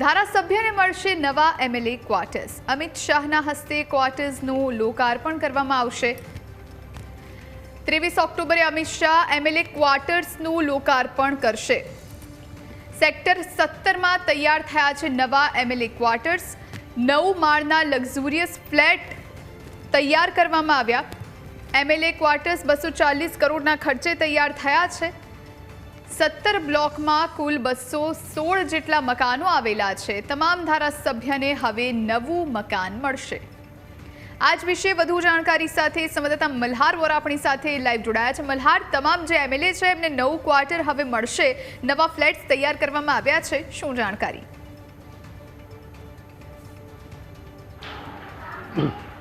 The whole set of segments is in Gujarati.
ધારાસભ્યને મળશે નવા એમએલએ ક્વાર્ટર્સ. અમિત શાહના હસ્તે ક્વાર્ટર્સનું લોકાર્પણ કરવામાં આવશે. ત્રેવીસ ઓક્ટોબરે અમિત શાહ એમએલએ ક્વાર્ટર્સનું લોકાર્પણ કરશે. સેક્ટર સત્તરમાં તૈયાર થયા છે નવા એમએલએ ક્વાર્ટર્સ. નવ માળના લક્ઝુરિયસ ફ્લેટ તૈયાર કરવામાં આવ્યા. એમએલએ ક્વાર્ટર્સ બસો ચાલીસ કરોડના ખર્ચે તૈયાર થયા છે. સત્તર બ્લોકમાં કુલ બસો સોળ જેટલા મકાનો આવેલા છે. તમામ ધારાસભ્યને હવે નવું મકાન મળશે. આજ વિશે વધુ જાણકારી સાથે સંવાદદાતા મલ્હાર વોરા આપણી સાથે લાઈવ જોડાયા છે. મલ્હાર, તમામ જે એમએલએ છે, એમને નવું ક્વાર્ટર હવે મળશે. નવા ફ્લેટ્સ તૈયાર કરવામાં આવ્યા છે. શું જાણકારી?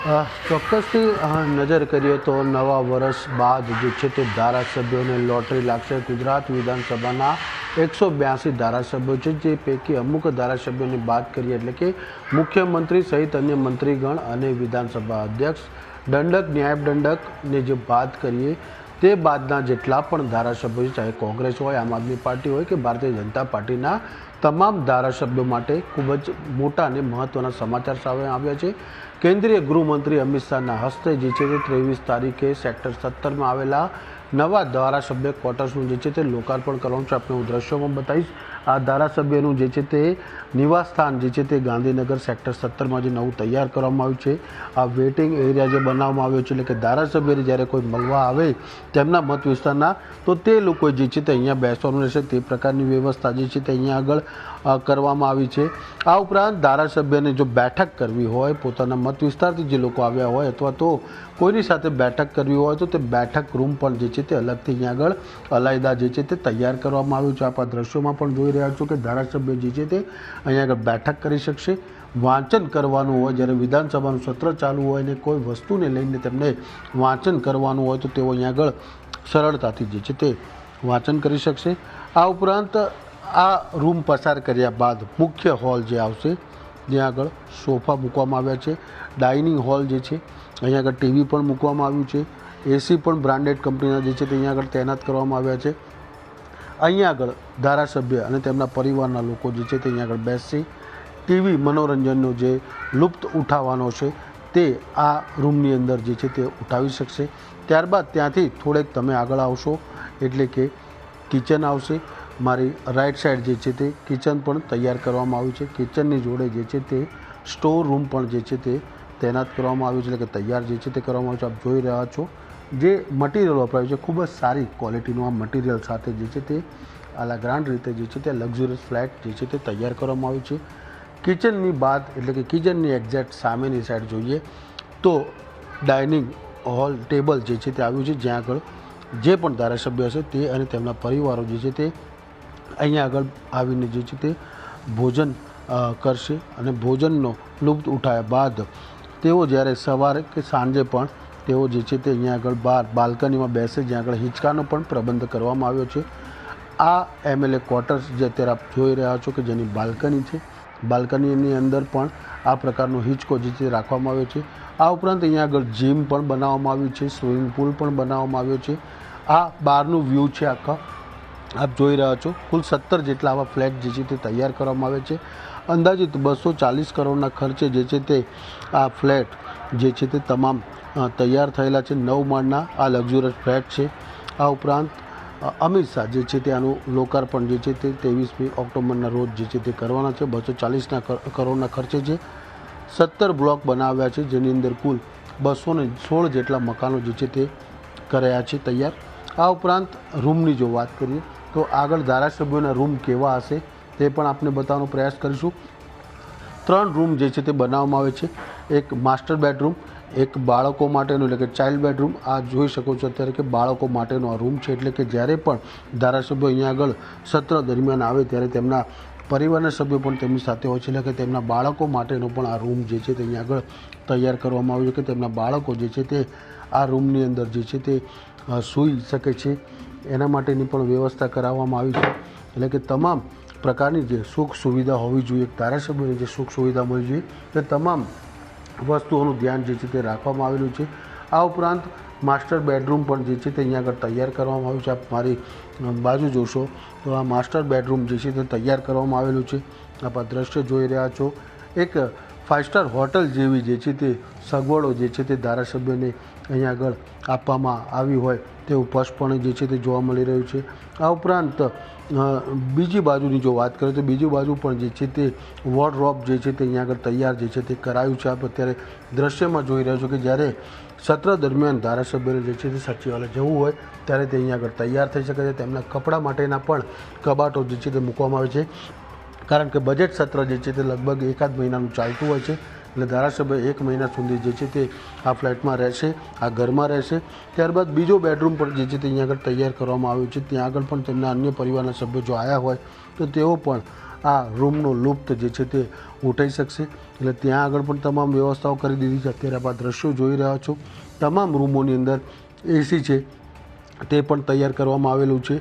ચોક્કસથી નજર કરીએ તો નવા વર્ષ બાદ જે છે તે ધારાસભ્યોને લોટરી લાગશે. ગુજરાત વિધાનસભાના એકસો બ્યાસી ધારાસભ્યો છે, જે પૈકી અમુક ધારાસભ્યોની વાત કરીએ એટલે કે મુખ્યમંત્રી સહિત અન્ય મંત્રીગણ અને વિધાનસભા અધ્યક્ષ, દંડક ન્યાય દંડકની જે વાત કરીએ તે બાદના જેટલા પણ ધારાસભ્યો ચાહે કોંગ્રેસ હોય, આમ આદમી પાર્ટી હોય કે ભારતીય જનતા પાર્ટીના તમામ ધારાસભ્યો માટે ખૂબ જ મોટા અને મહત્ત્વના સમાચાર સામે આવ્યા છે. કેન્દ્રીય ગૃહમંત્રી અમિત શાહના હસ્તે જે છે તે ત્રેવીસ તારીખે સેક્ટર સત્તરમાં આવેલા નવા ધારાસભ્ય ક્વાર્ટર્સનું જે છે તે લોકાર્પણ કરવાનું છે. આપણે હું દ્રશ્યોમાં બતાવીશ. આ ધારાસભ્યનું જે છે તે નિવાસસ્થાન જે છે તે ગાંધીનગર સેક્ટર સત્તરમાં જે નવું તૈયાર કરવામાં આવ્યું છે. આ વેઇટિંગ એરિયા જે બનાવવામાં આવ્યો છે એટલે કે ધારાસભ્યને જ્યારે કોઈ મળવા આવે તેમના મત વિસ્તારના, તો તે લોકો જે છે તે અહીંયા બેસવાનું રહેશે. તે પ્રકારની વ્યવસ્થા જે છે તે અહીંયા આગળ કરવામાં આવી છે. આ ઉપરાંત ધારાસભ્યને જો બેઠક કરવી હોય, પોતાના મત વિસ્તારથી જે લોકો આવ્યા હોય અથવા તો કોઈની સાથે બેઠક કરવી હોય, તો તે બેઠક રૂમ પણ જે છે તે અલગથી અહીંયા આગળ અલાયદા જે છે તે તૈયાર કરવામાં આવ્યું છે. આપ આ દ્રશ્યોમાં પણ જોઈ રહ્યા છો કે ધારાસભ્ય જે છે તે અહીંયા આગળ બેઠક કરી શકશે. વાંચન કરવાનું હોય, જ્યારે વિધાનસભાનું સત્ર ચાલુ હોય અને કોઈ વસ્તુને લઈને તેમને વાંચન કરવાનું હોય તો તેઓ અહીંયા આગળ સરળતાથી જે છે તે વાંચન કરી શકશે. આ ઉપરાંત આ રૂમ પસાર કર્યા બાદ મુખ્ય હોલ જે આવશે જ્યાં આગળ સોફા મૂકવામાં આવ્યા છે. ડાઇનિંગ હોલ જે છે, અહીંયા આગળ ટીવી પણ મૂકવામાં આવ્યું છે. એસી પણ બ્રાન્ડેડ કંપનીના જે છે તે અહીંયા આગળ તૈનાત કરવામાં આવ્યા છે. અહીંયા આગળ ધારાસભ્ય અને તેમના પરિવારના લોકો જે છે તે અહીંયા આગળ બેસશે. ટીવી મનોરંજનનો જે લુપ્ત ઉઠાવવાનો છે તે આ રૂમની અંદર જે છે તે ઉઠાવી શકશે. ત્યારબાદ ત્યાંથી થોડેક તમે આગળ આવશો એટલે કે કિચન આવશે. મારી રાઈટ સાઈડ જે છે તે કિચન પણ તૈયાર કરવામાં આવ્યું છે. કિચનની જોડે જે છે તે સ્ટોર રૂમ પણ જે છે તે તૈનાત કરવામાં આવ્યું છે. એટલે કે તૈયાર જે છે તે કરવામાં આવ્યું છે. આપ જોઈ રહ્યા છો જે મટીરિયલ વપરાયું છે, ખૂબ જ સારી ક્વોલિટીનું આ મટીરિયલ સાથે જે છે તે આલા ગ્રાન્ડ રીતે જે છે તે લક્ઝુરિયસ ફ્લેટ જે છે તે તૈયાર કરવામાં આવ્યું છે. કિચનની બાદ એટલે કે કિચનની એક્ઝેક્ટ સામેની સાઈડ જોઈએ તો ડાઇનિંગ હોલ ટેબલ જે છે તે આવ્યું છે જ્યાં આગળ જે પણ ધારાસભ્ય હશે તે અને તેમના પરિવારો જે છે તે અહીંયા આગળ આવીને જે છે તે ભોજન કરશે અને ભોજનનો લુપ્ત ઉઠાવ્યા બાદ તેઓ જ્યારે સવારે કે સાંજે પણ તેઓ જે છે તે અહીંયા આગળ બહાર બાલ્કનીમાં બેસે, જ્યાં આગળ હિંચકાનો પણ પ્રબંધ કરવામાં આવ્યો છે. આ એમએલએ ક્વાર્ટર્સ જે અત્યારે આપ જોઈ રહ્યા છો કે જેની બાલ્કની છે. બાલ્કનીની અંદર પણ આ પ્રકારનો હિંચકો જે છે રાખવામાં આવ્યો છે. આ ઉપરાંત અહીંયા આગળ જીમ પણ બનાવવામાં આવ્યું છે, સ્વિમિંગ પુલ પણ બનાવવામાં આવ્યો છે. આ બહારનું વ્યૂ છે આખા. આપ જોઈ રહ્યા છો, કુલ સત્તર જેટલા આવા ફ્લેટ જે છે તે તૈયાર કરવામાં આવે છે. અંદાજિત બસો ચાલીસ કરોડના ખર્ચે જે છે તે આ ફ્લેટ જે છે તે તમામ તૈયાર થયેલા છે. નવ માળના આ લક્ઝુરિયસ ફ્લેટ છે. આ ઉપરાંત અમિત શાહ જે છે તે આનું લોકાર્પણ જે છે તે ત્રેવીસમી ઓક્ટોબરના રોજ જે છે તે કરવાના છે. બસો ચાલીસના કરોડના ખર્ચે છે સત્તર બ્લોક બનાવ્યા છે, જેની અંદર કુલ બસો ને સોળ જેટલા મકાનો જે છે તે કર્યા છે, તૈયાર. આ ઉપરાંત રૂમની જો વાત કરીએ, તો આગળ ધારાસભ્યોના રૂમ કેવા હશે? તે પણ આપણે બતાવવાનો પ્રયાસ કરીશું. ત્રણ રૂમ જે છે તે બનાવવામાં આવે છે. એક માસ્ટર બેડરૂમ, એક બાળકો માટેનું એટલે કે ચાઇલ્ડ બેડરૂમ. આ જોઈ શકો છો અત્યારે કે બાળકો માટેનો આ રૂમ છે એટલે કે જ્યારે પણ ધારાસભ્યો અહીંયા આગળ સત્ર દરમિયાન આવે ત્યારે તેમના પરિવારના સભ્યો પણ તેમની સાથે હોય છે. એટલે કે તેમના બાળકો માટેનો પણ આ રૂમ જે છે તે અહીંયા આગળ તૈયાર કરવામાં આવ્યો છે કે તેમના બાળકો જે છે તે આ રૂમની અંદર જે છે તે સૂઈ શકે છે. એના માટેની પણ વ્યવસ્થા કરાવવામાં આવી છે. એટલે કે તમામ પ્રકારની જે સુખ સુવિધા હોવી જોઈએ, એક જે સુખ સુવિધા મળવી જોઈએ તે તમામ વસ્તુઓનું ધ્યાન જે છે તે રાખવામાં આવેલું છે. આ ઉપરાંત માસ્ટર બેડરૂમ પણ જે છે તે અહીંયા આગળ તૈયાર કરવામાં આવ્યું છે. આપ મારી બાજુ જોશો તો આ માસ્ટર બેડરૂમ જે છે તે તૈયાર કરવામાં આવેલું છે. આપ આ દ્રશ્ય જોઈ રહ્યા છો. એક ફાઇવ સ્ટાર હોટલ જેવી જે છે તે સગવડો જે છે તે ધારાસભ્યને અહીંયા આગળ આપવામાં આવી હોય તેવું સ્પષ્ટપણે જે છે તે જોવા મળી રહ્યું છે. આ ઉપરાંત બીજી બાજુની જો વાત કરીએ તો બીજી બાજુ પણ જે છે તે વોર્ડરોબ જે છે તે અહીંયા આગળ તૈયાર જે છે તે કરાયું છે. આપ અત્યારે દ્રશ્યમાં જોઈ રહ્યો છો કે જ્યારે સત્ર દરમિયાન ધારાસભ્યોને જે છે તે સચિવાલય જવું હોય ત્યારે તે અહીંયા આગળ તૈયાર થઈ શકે છે. તેમના કપડાં માટેના પણ કબાટો જે છે તે મૂકવામાં આવે છે. કારણ કે બજેટ સત્ર જે છે તે લગભગ એકાદ મહિનાનું ચાલતું હોય છે એટલે ધારાસભ્ય એક મહિના સુધી જે છે તે આ ફ્લેટમાં રહેશે, આ ઘરમાં રહેશે. ત્યારબાદ બીજો બેડરૂમ પણ જે છે તે અહીંયા આગળ તૈયાર કરવામાં આવ્યો છે. ત્યાં આગળ પણ તેમના અન્ય પરિવારના સભ્યો જો આવ્યા હોય, તો તેઓ પણ આ રૂમનો લુપ્ત જે છે તે ઉઠાઈ શકશે. એટલે ત્યાં આગળ પણ તમામ વ્યવસ્થાઓ કરી દીધી છે. અત્યારે આપ દ્રશ્યો જોઈ રહ્યા છો. તમામ રૂમોની અંદર એસી છે તે પણ તૈયાર કરવામાં આવેલું છે.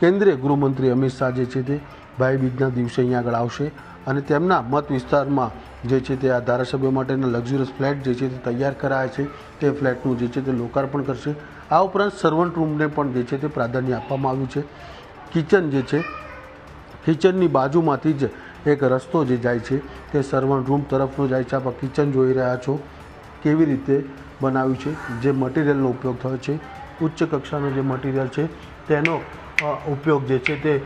કેન્દ્રીય ગૃહમંત્રી અમિત શાહ જે છે તે ભાઈ બીજના દિવસે અહીંયા આગળ આવશે અને તેમના મત વિસ્તારમાં જે છે તે આ ધારાસભ્યો માટેના લક્ઝુરિયસ ફ્લેટ જે છે તે તૈયાર કરાયા છે, તે ફ્લેટનું જે છે તે લોકાર્પણ કરશે. આ ઉપરાંત સર્વન્ટ રૂમને પણ જે છે તે પ્રાધાન્ય આપવામાં આવ્યું છે. કિચન જે છે, કિચનની બાજુમાંથી જ એક રસ્તો જે જાય છે, તે સર્વન્ટ રૂમ તરફનો જાય છે. આપ કિચન જોઈ રહ્યા છો કેવી રીતે બનાવ્યું છે, જે મટીરિયલનો ઉપયોગ થયો છે, ઉચ્ચ કક્ષાનો જે મટીરિયલ છે, તેનો ઉપયોગ જે છે તે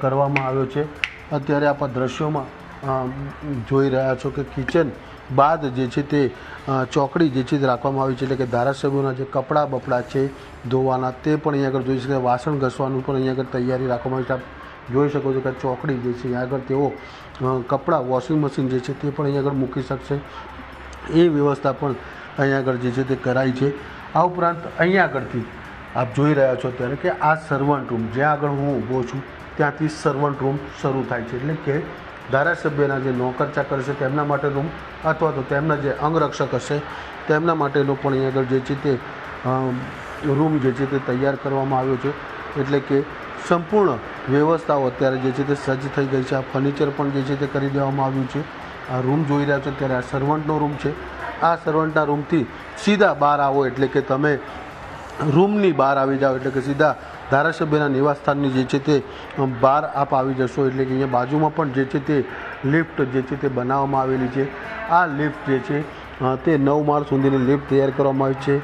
કરવામાં આવ્યો છે. અત્યારે આપણા દ્રશ્યોમાં જોઈ રહ્યા છો કે કિચન બાદ જે છે તે ચોકડી જે છે તે રાખવામાં આવી છે. એટલે કે ધારાસભ્યોના જે કપડાં બપડા છે, ધોવાના તે પણ અહીંયા આગળ જોઈ શકાય. વાસણ ઘસવાનું પણ અહીંયા આગળ તૈયારી રાખવામાં આવી છે. જોઈ શકો છો કે ચોકડી જે છે આગળ તેઓ કપડાં વોશિંગ મશીન જે છે તે પણ અહીંયા આગળ મૂકી શકશે. એ વ્યવસ્થા પણ અહીંયા આગળ જે છે તે કરાઈ છે. આ ઉપરાંત અહીંયા આગળથી આપ જોઈ રહ્યા છો ત્યારે કે આ સર્વન્ટ રૂમ જ્યાં આગળ હું ઊભો છું, ત્યાંથી સર્વન્ટ રૂમ શરૂ થાય છે. એટલે કે ધારાસભ્યના જે નોકર ચાકર છે, તેમના માટે રૂમ અથવા તો તેમના જે અંગરક્ષક હશે, તેમના માટેનો પણ અહીં આગળ જે છે તે રૂમ જે છે તે તૈયાર કરવામાં આવ્યો છે. એટલે કે સંપૂર્ણ વ્યવસ્થાઓ અત્યારે જે છે તે સજ્જ થઈ ગઈ છે. આ ફર્નિચર પણ જે છે તે કરી દેવામાં આવ્યું છે. આ રૂમ જોઈ રહ્યા છો ત્યારે આ સર્વન્ટનો રૂમ છે. આ સર્વન્ટના રૂમથી સીધા બહાર આવો, એટલે કે તમે રૂમની બહાર આવી જાઓ એટલે કે સીધા ધારાસભ્યના નિવાસસ્થાનની જે છે તે બહાર આપ આવી જશો એટલે કે અહીંયા બાજુમાં પણ જે છે તે લિફ્ટ જે છે તે બનાવવામાં આવેલી છે. આ લિફ્ટ જે છે તે નવ માળ સુધીની લિફ્ટ તૈયાર કરવામાં આવી છે.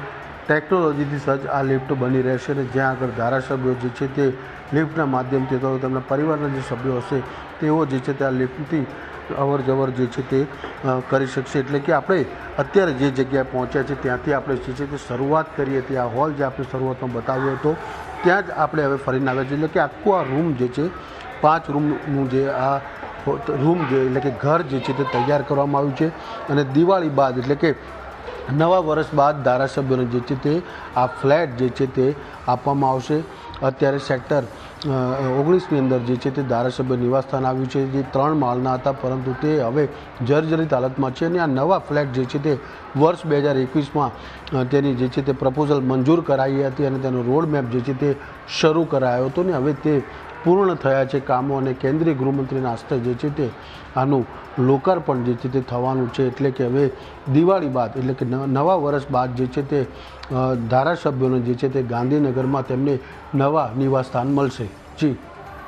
ટેકનોલોજીથી સજ્જ આ લિફ્ટ બની રહેશે અને જ્યાં આગળ ધારાસભ્યો જે છે તે લિફ્ટના માધ્યમથી અથવા તેમના પરિવારના જે સભ્યો હશે, તેઓ જે છે તે આ લિફ્ટથી અવર જવર જે છે તે કરી શકશે. એટલે કે આપણે અત્યારે જે જગ્યાએ પહોંચ્યા છે ત્યાંથી આપણે જે છે તે શરૂઆત કરીએ હતી આ હોલ જે આપણે શરૂઆતમાં બતાવ્યો હતો, ત્યાં જ આપણે હવે ફરીને આવ્યા છીએ. એટલે કે આખો આ રૂમ જે છે, પાંચ રૂમનું જે આ રૂમ જે એટલે કે ઘર જે છે તે તૈયાર કરવામાં આવ્યું છે. અને દિવાળી બાદ એટલે કે નવા વર્ષ બાદ ધારાસભ્યોને જે છે તે આ ફ્લેટ જે છે તે આપવામાં આવશે. અત્યારે સેક્ટર ઓગણીસની અંદર જે છે તે ધારાસભ્ય નિવાસસ્થાન આવ્યું છે, જે ત્રણ માળના હતા, પરંતુ તે હવે જર્જરિત હાલતમાં છે અને આ નવા ફ્લેટ જે છે તે વર્ષ બે હજાર એકવીસમાં તેની જે છે તે પ્રપોઝલ મંજૂર કરાઈ હતી અને તેનો રોડ મેપ જે છે તે શરૂ કરાયો હતો ને હવે તે પૂર્ણ થયા છે કામો અને કેન્દ્રીય ગૃહમંત્રીના હસ્તે જે છે તે આનું લોકાર્પણ જે છે તે થવાનું છે. એટલે કે હવે દિવાળી બાદ, એટલે કે નવા વર્ષ બાદ જે છે તે ધારાસભ્યોને જે છે તે ગાંધીનગરમાં તેમને નવા નિવાસસ્થાન મળશે. જી.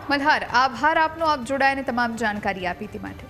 મલ્હાર, આભાર આપનો, આપ જોડાઈને તમામ જાણકારી આપી તે માટે.